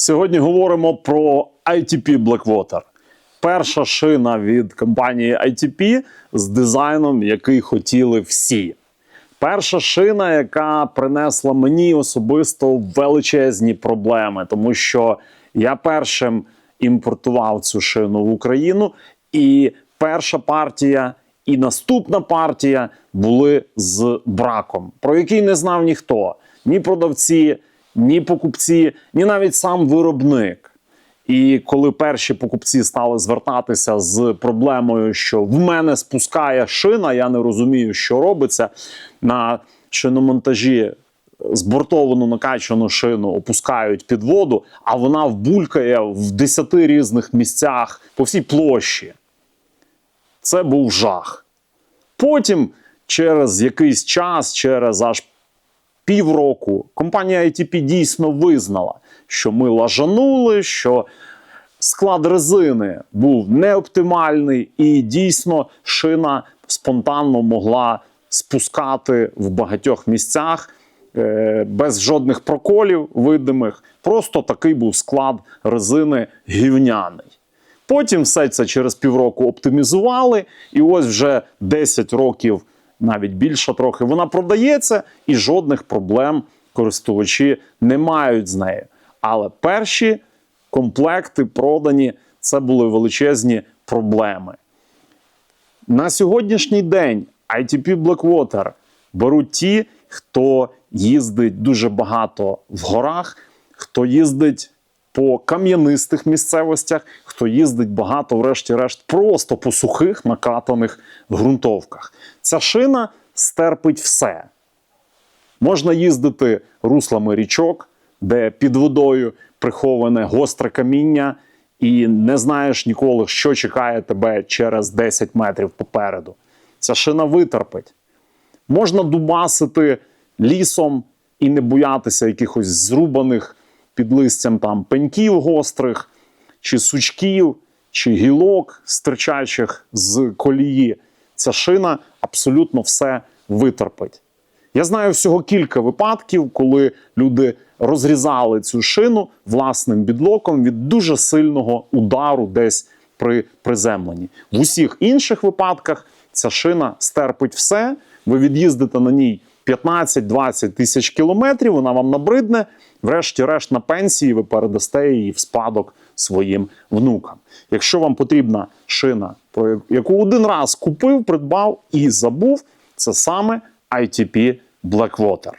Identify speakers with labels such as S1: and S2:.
S1: Сьогодні говоримо про ITP Blackwater. Перша шина від компанії ITP з дизайном, який хотіли всі. Перша шина, яка принесла мені особисто величезні проблеми, тому що я першим імпортував цю шину в Україну, і перша партія і наступна партія були з браком, про який не знав ніхто: ні продавці, ні покупці, ні навіть сам виробник. І коли перші покупці стали звертатися з проблемою, що в мене спускає шина, я не розумію, що робиться на шиномонтажі. Збортовану накачану шину опускають під воду, а вона вбулькає в 10 різних місцях по всій площі. Це був жах. Потім, через якийсь час, через аж півроку, компанія ITP дійсно визнала, що ми лажанули, що склад резини був неоптимальний, і дійсно шина спонтанно могла спускати в багатьох місцях е, без жодних проколів видимих. Просто такий був склад резини гівняний. Потім все це через півроку оптимізували, і ось вже 10 років, навіть більше трохи, вона продається, і жодних проблем користувачі не мають з нею. Але перші комплекти продані, це були величезні проблеми. На сьогоднішній день ITP Blackwater беруть ті, хто їздить дуже багато в горах, хто їздить по кам'янистих місцевостях, хто їздить багато, врешті-решт, просто по сухих накатаних ґрунтовках. Ця шина стерпить все. Можна їздити руслами річок, де під водою приховане гостре каміння, і не знаєш ніколи, що чекає тебе через 10 метрів попереду. Ця шина витерпить. Можна дубасити лісом і не боятися якихось зрубаних під листям там пеньків гострих, чи сучків, чи гілок стирчачих з колії. Ця шина абсолютно все витерпить. Я знаю всього кілька випадків, коли люди розрізали цю шину власним бідлоком від дуже сильного удару десь при приземленні. В усіх інших випадках ця шина стерпить все. Ви від'їздите на ній 15-20 тисяч кілометрів, вона вам набридне. Врешті-решт на пенсії ви передасте її в спадок своїм внукам. Якщо вам потрібна шина, про яку один раз купив, придбав і забув, це саме ITP Blackwater.